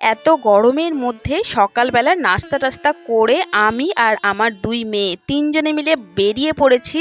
এত গরমের মধ্যে সকালবেলা নাস্তা টাস্তা করে আমি আর আমার দুই মেয়ে তিনজনে মিলে বেরিয়ে পড়েছি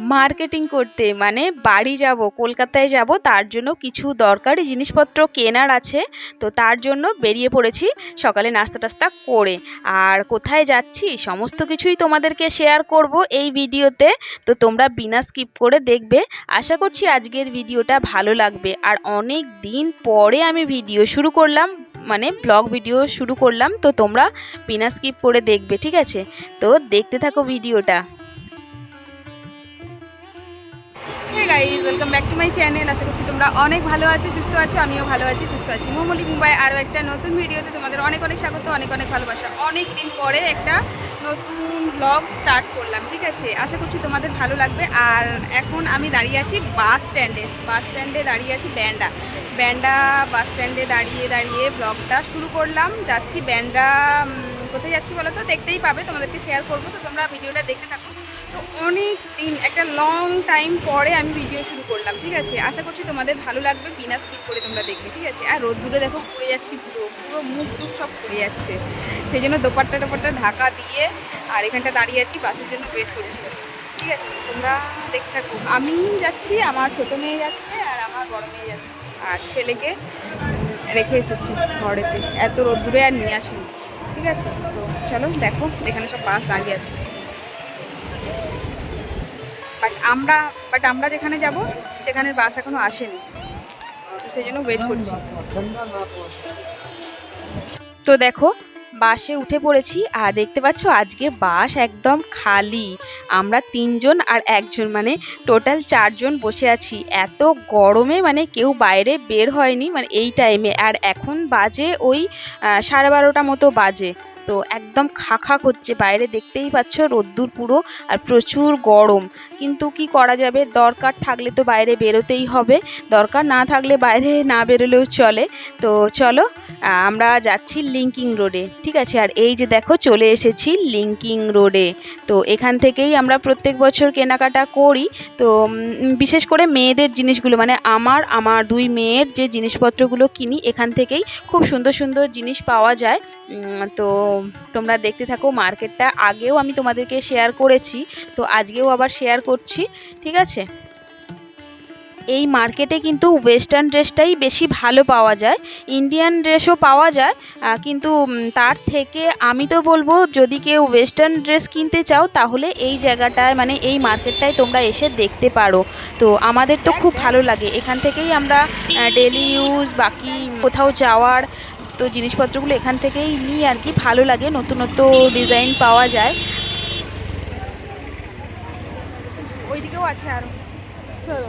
মার্কেটিং করতে। মানে বাড়ি যাব, কলকাতায় যাব, তার জন্য কিছু দরকারি জিনিসপত্র কেনার আছে। তো তার জন্য বেরিয়ে পড়েছি সকালে নাস্তা টাস্তা করে। আর কোথায় যাচ্ছি? সমস্ত কিছুই তোমাদেরকে শেয়ার করব এই ভিডিওতে। তো তোমরা বিনা স্কিপ করে দেখবে। আশা করছি আজকের ভিডিওটা ভালো লাগবে। আর অনেক দিন পরে আমি ভিডিও শুরু করলাম। মানে ব্লগ ভিডিও শুরু করলাম, তো তোমরা বিনা স্কিপ করে দেখবে, ঠিক আছে? তো দেখতে থাকো ভিডিওটা guys welcome back to my channel আশা করছি তোমরা অনেক ভালো আছো, সুস্থ আছো, আমিও ভালো আছি, সুস্থ আছি। মোমলিক মুম্বাই আরও একটা নতুন ভিডিওতে তোমাদের অনেক অনেক স্বাগত, অনেক অনেক ভালোবাসা। অনেক দিন পরে একটা নতুন ব্লগ স্টার্ট করলাম, ঠিক আছে? আশা করছি তোমাদের ভালো লাগবে। আর এখন আমি দাঁড়িয়ে আছি বাস স্ট্যান্ডে বাস স্ট্যান্ডে দাঁড়িয়ে আছি ব্যান্ডা। ব্যান্ডা বাস স্ট্যান্ডে দাঁড়িয়ে দাঁড়িয়ে ব্লগটা শুরু করলাম। যাচ্ছি ব্যান্ডা কোথায় যাচ্ছি বলো তো? দেখতেই পাবে, তোমাদেরকে শেয়ার করব। তো তোমরা ভিডিওটা দেখে থাকো। তো অনেক দিন, একটা লং টাইম পরে আমি ভিডিও শুরু করলাম, ঠিক আছে? আশা করছি তোমাদের ভালো লাগবে, বিনা স্কিপ করে তোমরা দেখবে, ঠিক আছে? আর রোদ্দুরে দেখো পড়ে যাচ্ছি পুরো পুরো মুখ টুক সব পড়ে যাচ্ছে। সেই জন্য দোপাট্টা টোপাট্টা ঢাকা দিয়ে আর এখানটা দাঁড়িয়ে আছি বাসের জন্য ওয়েট করেছি। ঠিক আছে? তোমরা দেখতে থাকো। আমি যাচ্ছি, আমার ছোটো মেয়ে যাচ্ছে আর আমার বড় মেয়ে যাচ্ছে। আর ছেলেকে রেখে এসেছি ঘরেতে। এত রোদ্দুরে আর নিয়ে আসুন। ঠিক আছে? তো চলো দেখো এখানে সব বাস দাঁড়িয়ে আছে। বাট আমরা বাট আমরা যেখানে যাব সেখানে বাস এখনও আসেনি। সেই জন্য ওয়েট করছি। তো দেখো, বাসে উঠে পড়েছি, আর দেখতে পাচ্ছ আজকে বাস একদম খালি। আমরা তিনজন আর একজন মানে টোটাল চারজন বসে আছি। এত গরমে মানে কেউ বাইরে বের হয়নি মানে এই টাইমে আর এখন বাজে ওই সাড়ে বারোটা মতো বাজে। তো একদম খা খা করছে। বাইরে দেখতেই পাচ্ছ রোদ্দুর পুরো আর প্রচুর গরম। কিন্তু কি করা যাবে? দরকার থাকলে তো বাইরে বেরোতেই হবে। দরকার না থাকলে বাইরে না বেরোলেও চলে। তো চলো আমরা যাচ্ছি লিঙ্কিং রোডে। ঠিক আছে? আর এই যে দেখো, চলে এসেছি লিঙ্কিং রোডে। তো এখান থেকেই আমরা প্রত্যেক বছর কেনাকাটা করি। তো বিশেষ করে মেয়েদের জিনিসগুলো মানে আমার আমার দুই মেয়ের যে জিনিসপত্রগুলো কিনি, এখান থেকেই খুব সুন্দর সুন্দর জিনিস পাওয়া যায়। তো তোমরা দেখতে থাকো মার্কেটটা। আগেও আমি তোমাদেরকে শেয়ার করেছি, তো আজকেও আবার শেয়ার করছি, ঠিক আছে? এই মার্কেটে কিন্তু ওয়েস্টার্ন ড্রেসটাই বেশি ভালো পাওয়া যায় ইন্ডিয়ান ড্রেসও পাওয়া যায় কিন্তু তার থেকে আমি তো বলব, যদি কেউ ওয়েস্টার্ন ড্রেস কিনতে চাও, তাহলে এই জায়গাটায় মানে এই মার্কেটটায় তোমরা এসে দেখতে পারো। তো আমাদের তো খুব ভালো লাগে। এখান থেকেই আমরা ডেলি ইউজ বাকি কোথাও যাওয়ার তো জিনিসপত্রগুলো এখান থেকেই নিই আর কি। ভালো লাগে, নতুনত্ব নতুন ডিজাইন পাওয়া যায়। ওইদিকেও আছে আরও চলো।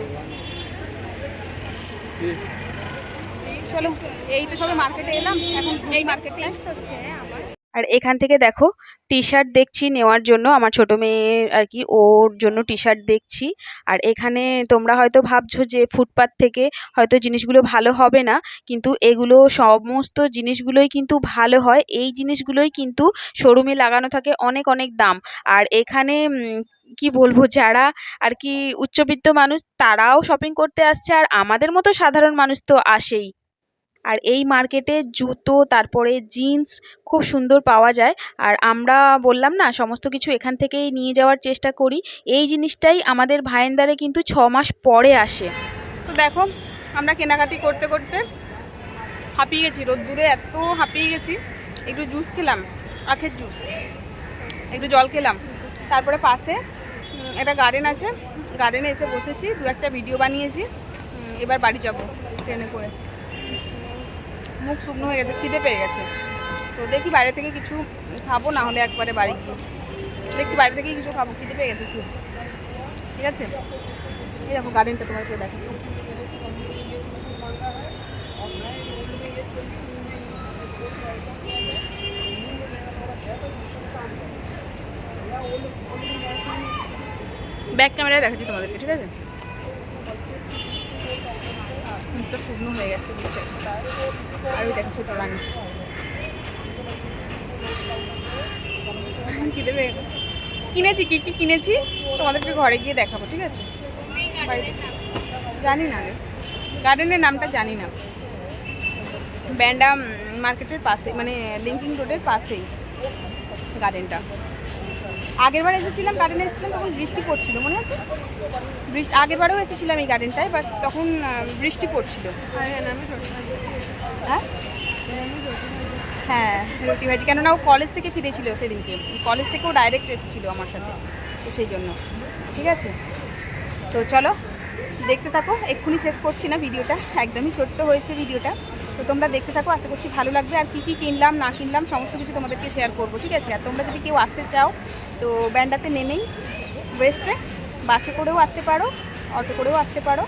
এই তো সবে মার্কেটে এলাম। এখন এই মার্কেটে হচ্ছে আমার আর এখান থেকে দেখো টি শার্ট দেখছি নেওয়ার জন্য, আমার ছোটো মেয়ের আর কি, ওর জন্য টি শার্ট দেখছি। আর এখানে তোমরা হয়তো ভাবছ যে ফুটপাত থেকে হয়তো জিনিসগুলো ভালো হবে না, কিন্তু এগুলো সমস্ত জিনিসগুলোই কিন্তু ভালো হয়। এই জিনিসগুলোই কিন্তু শোরুমে লাগানো থাকে অনেক অনেক দাম। আর এখানে কি বলব, যারা আর কি উচ্চবিত্ত মানুষ, তারাও শপিং করতে আসছে, আর আমাদের মতো সাধারণ মানুষ তো আসেই। আর এই মার্কেটে জুতো, তারপরে জিন্স খুব সুন্দর পাওয়া যায়। আর আমরা বললাম না, সমস্ত কিছু এখান থেকেই নিয়ে যাওয়ার চেষ্টা করি। এই জিনিসটাই আমাদের ভাইন্দারে কিন্তু ছ মাস পরে আসে। তো দেখো, আমরা কেনাকাটি করতে করতে হাঁপিয়ে গেছি। রোদ্দুরে এত হাঁপিয়ে গেছি। একটু জুস খেলাম, আখের জুস। একটু জল খেলাম। তারপরে পাশে একটা গার্ডেন আছে। গার্ডেনে এসে বসেছি, দু একটা ভিডিও বানিয়েছি। এবার বাড়ি যাব ট্রেনে করে। মুখ শুকনো হয়ে গেছে, খিদে পেয়ে গেছে। তো দেখি বাইরে থেকে কিছু খাব, না হলে একবারে বাড়ি গিয়ে। দেখছি বাইরে থেকেই কিছু খাব, খিদে পেয়ে গেছে খুব। ঠিক আছে? এই দেখো গার্ডেনটা তোমাকে দেখো ব্যাক ক্যামেরায় দেখাচ্ছি তোমাদেরকে, ঠিক আছে? শুকনো হয়ে গেছে, বুঝছে? আর ওই দেখো ছোটো রানী। কি দেবে? কিনেছি, কি কি কিনেছি? তোমাদেরকে ঘরে গিয়ে দেখাবো, ঠিক আছে? জানি না গার্ডেনের নামটা জানি না। ব্যান্ডা মার্কেটের পাশে মানে লিঙ্কিং রোডের পাশেই গার্ডেনটা আগের বার এসেছিলাম গার্ডেনে এসেছিলাম, তখন বৃষ্টি পড়ছিল, মনে আছে? বৃষ্টি আগের বারেও এসেছিলাম এই গার্ডেনটায় বাট তখন বৃষ্টি পড়ছিল। হ্যাঁ? হ্যাঁ রুটি ভাজি, কেননা ও কলেজ থেকে ফিরেছিল সেদিনকে। কলেজ থেকেও ডাইরেক্ট এসেছিল আমার সাথে, তো সেই জন্য। ঠিক আছে? তো চলো, দেখতে থাকো, এক্ষুনি শেষ করছি না ভিডিওটা, একদমই ছোট্ট হয়েছে ভিডিওটা। তো তোমরা দেখতে থাকো, আশা করছি ভালো লাগবে। আর কী কী কিনলাম, না কিনলাম, সমস্ত কিছু তোমাদেরকে শেয়ার করব, ঠিক আছে? আর তোমরা যদি কেউ আসতে চাও, তো ব্যান্ডাতে নেমেই ওয়েস্টে বাসে করেও আসতে পারো, অটো করেও আসতে পারো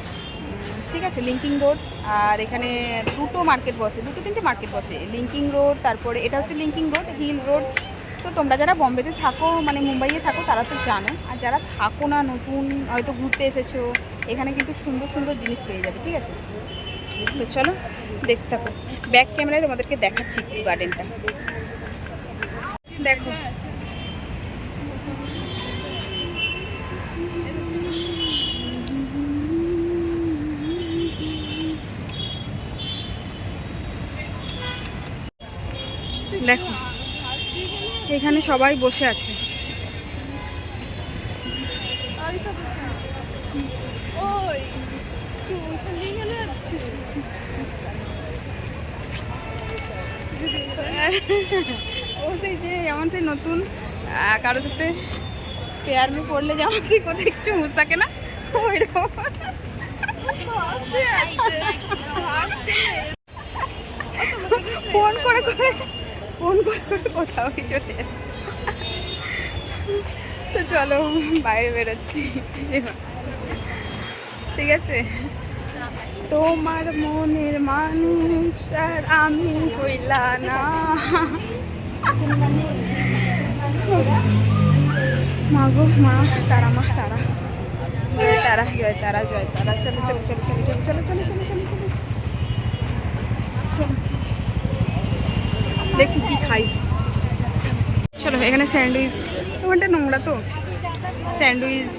ঠিক আছে? লিঙ্কিং রোড আর এখানে দুটো মার্কেট বসে, দুটো তিনটে মার্কেট বসে। লিঙ্কিং রোড তারপরে এটা হচ্ছে লিঙ্কিং রোড হিল রোড তো তোমরা যারা বম্বেতে থাকো মানে মুম্বাইয়ে থাকো, তারা তো জানো। আর যারা থাকো না নতুন, হয়তো ঘুরতে এসেছ, এখানে কিন্তু সুন্দর সুন্দর জিনিস পেয়ে যাবে, ঠিক আছে? তো চলো, দেখতে থাকো। ব্যাক ক্যামেরায় তোমাদেরকে দেখাচ্ছি গার্ডেনটা দেখো। দেখো, এখানে সবাই বসে আছে। ও যে যেমন সেই নতুন কারোর সাথে পেয়ার মে পড়লে যেমন সেই কোথায় একটু হুঁশ থাকে না ফোন করে করে, ফোন করে করে কোথাও চলে যাচ্ছে তো চলো, বাইরে বেরোচ্ছি। ঠিক আছে? তোমার মনের মানুষ আর আমি হইলা না। মা গো মা, তারা মা, তারা। জয় তারা জয় তারা জয় তারা। চলো চলো চলো চলো চলো চলো চলো চলো চলো চলো। দেখি কি খাই। চলো, এখানে স্যান্ডউইচ। ওখানটা নোংরা তো? স্যান্ডউইচ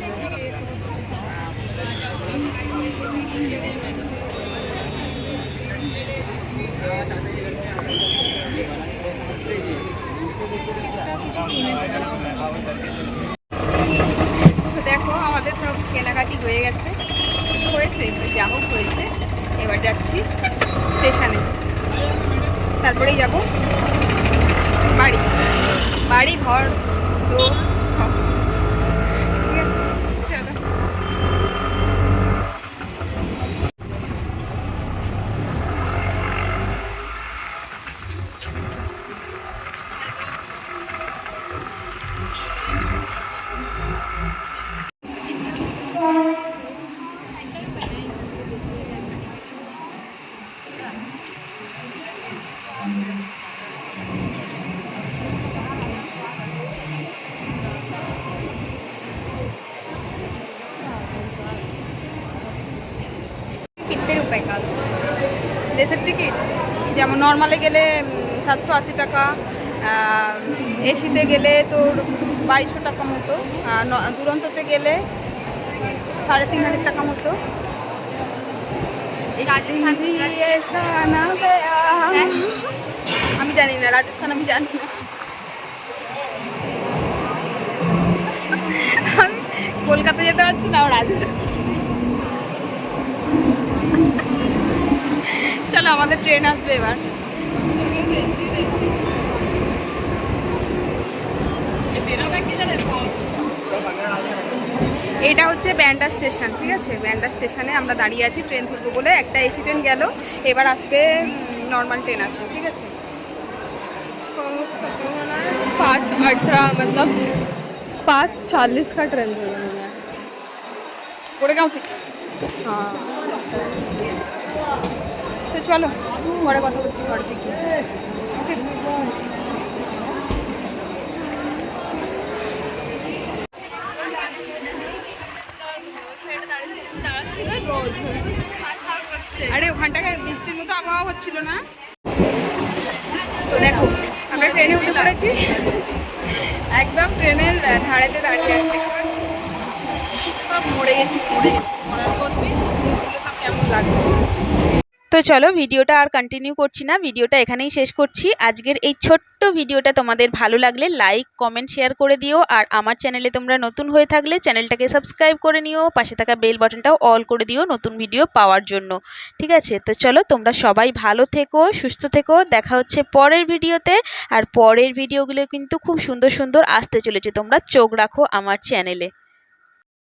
তো দেখো, আমাদের সব কেনাকাটি হয়ে গেছে। হয়েছে, যা হোক হয়েছে। এবার যাচ্ছি স্টেশনে। তারপরেই যাব বাড়ি। বাড়ি, ঘর তো সব ঠিক আছে চলো রুপে का? দেশের টিকিট যেমন নর্মালে গেলে সাতশো আশি টাকা এসিতে গেলে তোর বাইশশো টাকা মতো দুরন্ততে গেলে সাড়ে তিন হাজার টাকা মতো। রাজস্থান আমি জানি না। রাজস্থান আমি জানি না। আমি কলকাতা যেতে পারছি না রাজস্থান। চলো আমাদের ট্রেন আসবে এবার। এটা হচ্ছে ব্যান্ডা স্টেশন ঠিক আছে ব্যান্ডা স্টেশনে আমরা দাঁড়িয়ে আছি ট্রেন ধরবো বলে একটা এসি ট্রেন গেল এবার আসবে নর্মাল ট্রেন আসবে ঠিক আছে पाँच अठारह मतलब पाँच चालीस का ट्रेन था उन्होंने গোড়েগাঁও থেকে हाँ তো চলো পরে কথা বলছি ঘর থেকে ওকে আরে ওখানটায় বৃষ্টির মতো আবহাওয়া হচ্ছিল না। তো দেখো, আমরা ট্রেনে উঠে পড়েছি। একদম ট্রেনের ধারেতে দাঁড়িয়ে দেখতে সব মরে গেছি মরে গেছি, মরার সব কেমন লাগবে তো চলো ভিডিওটা আর কন্টিনিউ করছি না, ভিডিওটা এখানেই শেষ করছি। আজকের এই ছোট্ট ভিডিওটা তোমাদের ভালো লাগলে লাইক কমেন্ট শেয়ার করে দিও। আর আমার চ্যানেলে তোমরা নতুন হয়ে থাকলে চ্যানেলটাকে সাবস্ক্রাইব করে নিও। পাশে থাকা বেল বাটনটাও অল করে দিও নতুন ভিডিও পাওয়ার জন্য। ঠিক আছে? তো চলো তোমরা সবাই ভালো থেকো, সুস্থ থেকো। দেখা হচ্ছে পরের ভিডিওতে। আর পরের ভিডিওগুলো কিন্তু খুব সুন্দর সুন্দর আসতে চলেছে। তোমরা চোখ রাখো আমার চ্যানেলে